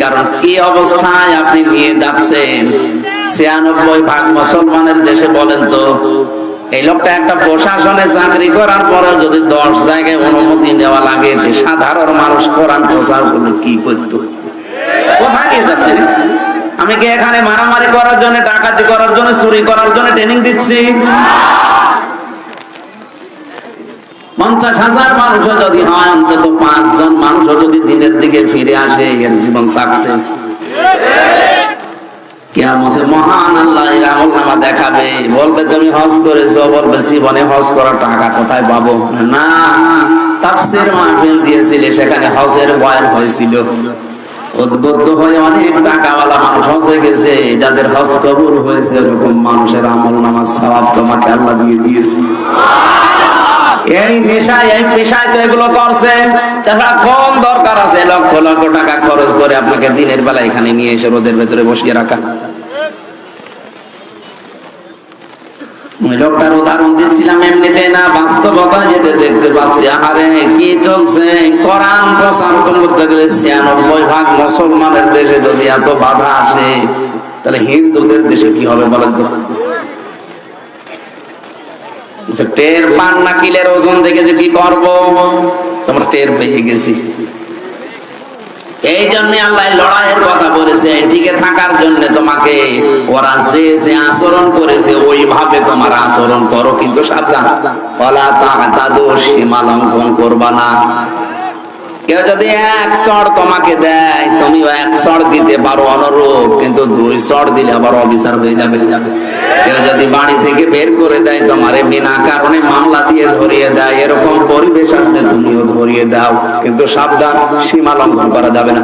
কারণ কি অবস্থায় আপনি নিয়ে যাচ্ছেন ছিয়ানব্বই ভাগ মুসলমানের দেশে বলেন তো, এই লোকটা একটা প্রশাসনে চাকরি করার পরে যদি দশ জায়গায় অনুমতি দেওয়া লাগে সাধারণ মানুষ কোরআন প্রচার করলে কি করতো? কোথায় নিয়ে যাচ্ছেন আমি কি এখানে মারামারি করার জন্য, ডাকাতি করার জন্য, চুরি করার জন্য ট্রেনিং দিচ্ছি? পঞ্চাশ হাজার মানুষ যদি হয়, অন্তত দিকে ফিরে আসে, এর জীবন সাকসেস মহান আল্লাহ এর দেখাবে, বলবে, তুমি হজ করেছ। বলবে, জীবনে হজ করার টাকা কোথায় পাবো? না মাহফিল দিয়েছিলে, সেখানে হজের বয়ান হয়েছিল। উদ্বুদ্ধ হয়ে অনেক টাকাওয়ালা মানুষ হজে গেছে, যাদের হজ কবুল হয়েছে, এরকম মানুষের আমল নামাজ সওয়াব তোমাকে আল্লাহ দিয়ে দিয়েছে। উদাহরণ দিচ্ছিলাম, এমনিতে না, বাস্তবতা যেতে দেখতে পাচ্ছি। আহারে, কি চলছে? কোরআন প্রচার করতে গেলে ছিয়ানব্বই ভাগ মুসলমানের দেশে যদি এত বাধা আসে, তাহলে হিন্দুদের দেশে কি হবে বলেন তো? টের পান না কিলের ওজন দেখে যে কি করব? তোমরা টের পেয়ে গেছি। এই জন্য আল্লাহ লড়াইয়ের কথা বলেছে টিকে থাকার জন্য তোমাকে ওরা যে যে আচরণ করেছে, ওইভাবে তোমার আচরণ করো, কিন্তু সাবধান। সীমা লঙ্ঘন করবা না। কেউ যদি এক সর তোমাকে দেয় তুমিও এক সর দিতে পারো অনুরূপ, কিন্তু দুই সর দিলে আবার অবিচার হয়ে যাবে। কেউ যদি বাড়ি থেকে বের করে দেয়, তোমার বিনা কারণে মামলা দিয়ে ধরিয়ে দেয়, এরকম পরিবেশ আসলে তুমিও ধরিয়ে দাও, কিন্তু সাবধান, সীমা লঙ্ঘন করা যাবে না।